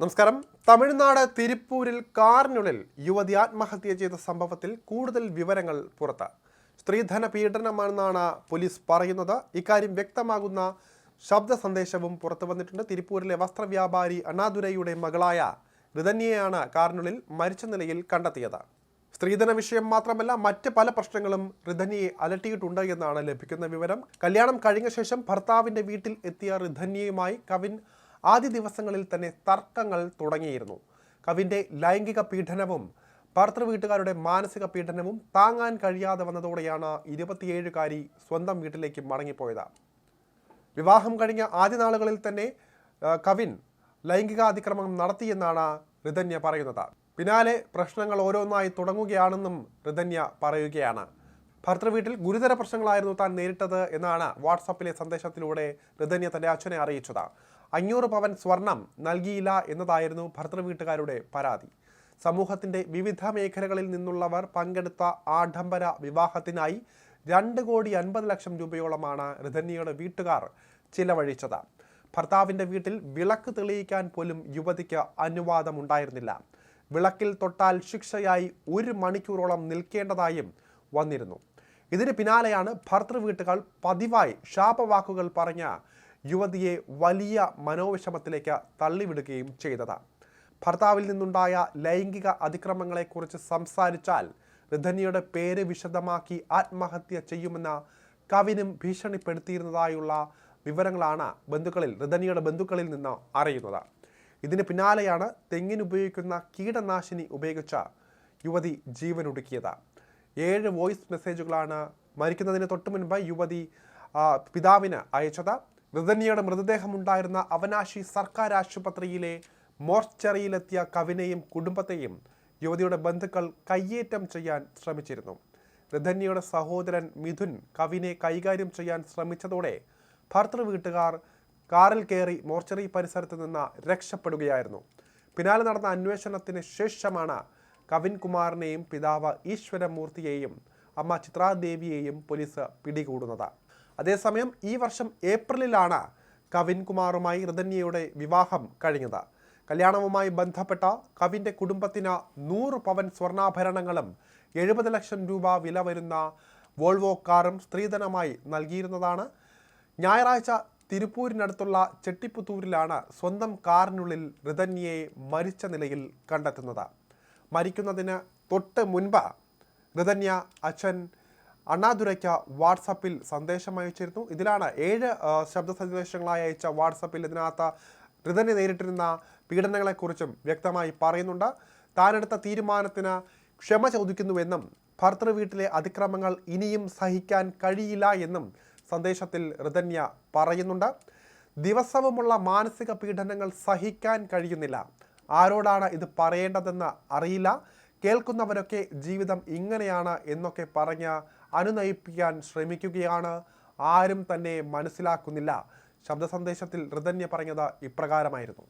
നമസ്കാരം. തമിഴ്നാട് തിരുപ്പൂരിൽ കാറിനുള്ളിൽ യുവതി ആത്മഹത്യ ചെയ്ത സംഭവത്തിൽ കൂടുതൽ വിവരങ്ങൾ പുറത്ത്. സ്ത്രീധന പീഡനമാണെന്നാണ് പോലീസ് പറയുന്നത്. ഇക്കാര്യം വ്യക്തമാകുന്ന ശബ്ദ സന്ദേശവും പുറത്തു വന്നിട്ടുണ്ട്. തിരുപ്പൂരിലെ വസ്ത്രവ്യാപാരി അണ്ണാദുരൈയുടെ മകളായ ഋതന്യയാണ് കാറിനുള്ളിൽ മരിച്ച നിലയിൽ കണ്ടെത്തിയത്. സ്ത്രീധന വിഷയം മാത്രമല്ല മറ്റ് പല പ്രശ്നങ്ങളും ഋധന്യയെ അലട്ടിയിട്ടുണ്ട് എന്നാണ് ലഭിക്കുന്ന വിവരം. കല്യാണം കഴിഞ്ഞ ശേഷം ഭർത്താവിന്റെ വീട്ടിൽ എത്തിയ ഋധന്യയുമായി കവിൻ ആദ്യ ദിവസങ്ങളിൽ തന്നെ തർക്കങ്ങൾ തുടങ്ങിയിരുന്നു. കവിന്റെ ലൈംഗിക പീഡനവും ഭർത്തൃവീട്ടുകാരുടെ മാനസിക പീഡനവും താങ്ങാൻ കഴിയാതെ വന്നതോടെയാണ് ഇരുപത്തിയേഴുകാരി സ്വന്തം വീട്ടിലേക്ക് മടങ്ങിപ്പോയത്. വിവാഹം കഴിഞ്ഞ ആദ്യ നാളുകളിൽ തന്നെ കവിൻ ലൈംഗികാതിക്രമം നടത്തിയെന്നാണ് ഋതന്യ പറയുന്നത്. പിന്നാലെ പ്രശ്നങ്ങൾ ഓരോന്നായി തുടങ്ങുകയാണെന്നും ഋതന്യ പറയുകയാണ്. ഭർത്തൃവീട്ടിൽ ഗുരുതര പ്രശ്നങ്ങളായിരുന്നു താൻ നേരിട്ടത് എന്നാണ് വാട്സാപ്പിലെ സന്ദേശത്തിലൂടെ ഋതന്യ തന്റെ അച്ഛനെ അറിയിച്ചത്. അഞ്ഞൂറ് പവൻ സ്വർണം നൽകിയില്ല എന്നതായിരുന്നു ഭർത്തൃവീട്ടുകാരുടെ പരാതി. സമൂഹത്തിന്റെ വിവിധ മേഖലകളിൽ നിന്നുള്ളവർ പങ്കെടുത്ത ആഡംബര വിവാഹത്തിനായി രണ്ട് കോടി അൻപത് ലക്ഷം രൂപയോളമാണ് റിധന്യയുടെ വീട്ടുകാർ ചിലവഴിച്ചത്. ഭർത്താവിന്റെ വീട്ടിൽ വിളക്ക് തെളിയിക്കാൻ പോലും യുവതിക്ക് അനുവാദമുണ്ടായിരുന്നില്ല. വിളക്കിൽ തൊട്ടാൽ ശിക്ഷയായി ഒരു മണിക്കൂറോളം നിൽക്കേണ്ടതായും വന്നിരുന്നു. ഇതിന് പിന്നാലെയാണ് ഭർത്തൃ വീട്ടുകൾ പതിവായി ശാപവാക്കുകൾ പറഞ്ഞ യുവതിയെ വലിയ മനോവിഷമത്തിലേക്ക് തള്ളിവിടുകയും ചെയ്തത്. ഭർത്താവിൽ നിന്നുണ്ടായ ലൈംഗിക അതിക്രമങ്ങളെക്കുറിച്ച് സംസാരിച്ചാൽ റിധന്യയുടെ പേര് വിശദമാക്കി ആത്മഹത്യ ചെയ്യുമെന്ന കവിനും ഭീഷണിപ്പെടുത്തിയിരുന്നതായുള്ള വിവരങ്ങളാണ് ബന്ധുക്കളിൽ ഋധന്യയുടെ ബന്ധുക്കളിൽ നിന്ന് അറിയുന്നത്. ഇതിന് പിന്നാലെയാണ് തെങ്ങിനുപയോഗിക്കുന്ന കീടനാശിനി ഉപയോഗിച്ച യുവതി ജീവനൊടുക്കിയത്. ഏഴ് വോയിസ് മെസ്സേജുകളാണ് മരിക്കുന്നതിന് തൊട്ടു മുൻപ് യുവതി പിതാവിന് അയച്ചത്. ഋതന്യയുടെ മൃതദേഹമുണ്ടായിരുന്ന അവനാശി സർക്കാർ ആശുപത്രിയിലെ മോർച്ചറിയിലെത്തിയ കവിനെയും കുടുംബത്തെയും യുവതിയുടെ ബന്ധുക്കൾ കയ്യേറ്റം ചെയ്യാൻ ശ്രമിച്ചിരുന്നു. ഋതന്യയുടെ സഹോദരൻ മിഥുൻ കവിനെ കൈകാര്യം ചെയ്യാൻ ശ്രമിച്ചതോടെ ഭർത്തൃ വീട്ടുകാർ കാറിൽ കയറി മോർച്ചറി പരിസരത്ത് നിന്ന് രക്ഷപ്പെടുകയായിരുന്നു. പിന്നാലെ നടന്ന അന്വേഷണത്തിന് ശേഷമാണ് കവിൻ കുമാറിനെയും പിതാവ് ഈശ്വരമൂർത്തിയെയും അമ്മ ചിത്രാദേവിയെയും പോലീസ് പിടികൂടുന്നത്. അതേസമയം ഈ വർഷം ഏപ്രിലിലാണ് കവിൻ കുമാറുമായി ഋതന്യയുടെ വിവാഹം കഴിഞ്ഞത്. കല്യാണവുമായി ബന്ധപ്പെട്ട കവിന്റെ കുടുംബത്തിന് നൂറ് പവൻ സ്വർണാഭരണങ്ങളും എഴുപത് ലക്ഷം രൂപ വില വരുന്ന വോൾവോ കാറും സ്ത്രീധനമായി നൽകിയിരുന്നതാണ്. ഞായറാഴ്ച തിരുപ്പൂരിനടുത്തുള്ള ചെട്ടിപ്പുത്തൂരിലാണ് സ്വന്തം കാറിനുള്ളിൽ ഋതന്യയെ മരിച്ച നിലയിൽ കണ്ടെത്തുന്നത്. മരിക്കുന്നതിന് തൊട്ട് മുൻപ് ഋതന്യ അച്ഛൻ അണ്ണാദുരയ്ക്ക് വാട്സപ്പിൽ സന്ദേശം അയച്ചിരുന്നു. ഇതിലാണ് ഏഴ് ശബ്ദ സന്ദേശങ്ങളായി അയച്ച വാട്സപ്പിൽ ഇതിനകത്ത് ഋതന്യ നേരിട്ടിരുന്ന പീഡനങ്ങളെക്കുറിച്ചും വ്യക്തമായി പറയുന്നുണ്ട്. താനെടുത്ത തീരുമാനത്തിന് ക്ഷമ ചോദിക്കുന്നുവെന്നും ഭർത്തൃ വീട്ടിലെ അതിക്രമങ്ങൾ ഇനിയും സഹിക്കാൻ കഴിയില്ല എന്നും സന്ദേശത്തിൽ ഋതന്യ പറയുന്നുണ്ട്. ദിവസവുമുള്ള മാനസിക പീഡനങ്ങൾ സഹിക്കാൻ കഴിയുന്നില്ല. ആരോടാണ് ഇത് പറയേണ്ടതെന്ന് അറിയില്ല. കേൾക്കുന്നവരൊക്കെ ജീവിതം ഇങ്ങനെയാണ് എന്നൊക്കെ പറഞ്ഞ് അനുനയിപ്പിക്കാൻ ശ്രമിക്കുകയാണ്. ആരും തന്നെ മനസ്സിലാക്കുന്നില്ല. ശബ്ദ സന്ദേശത്തിൽ ഋതന്യ പറഞ്ഞത് ഇപ്രകാരമായിരുന്നു.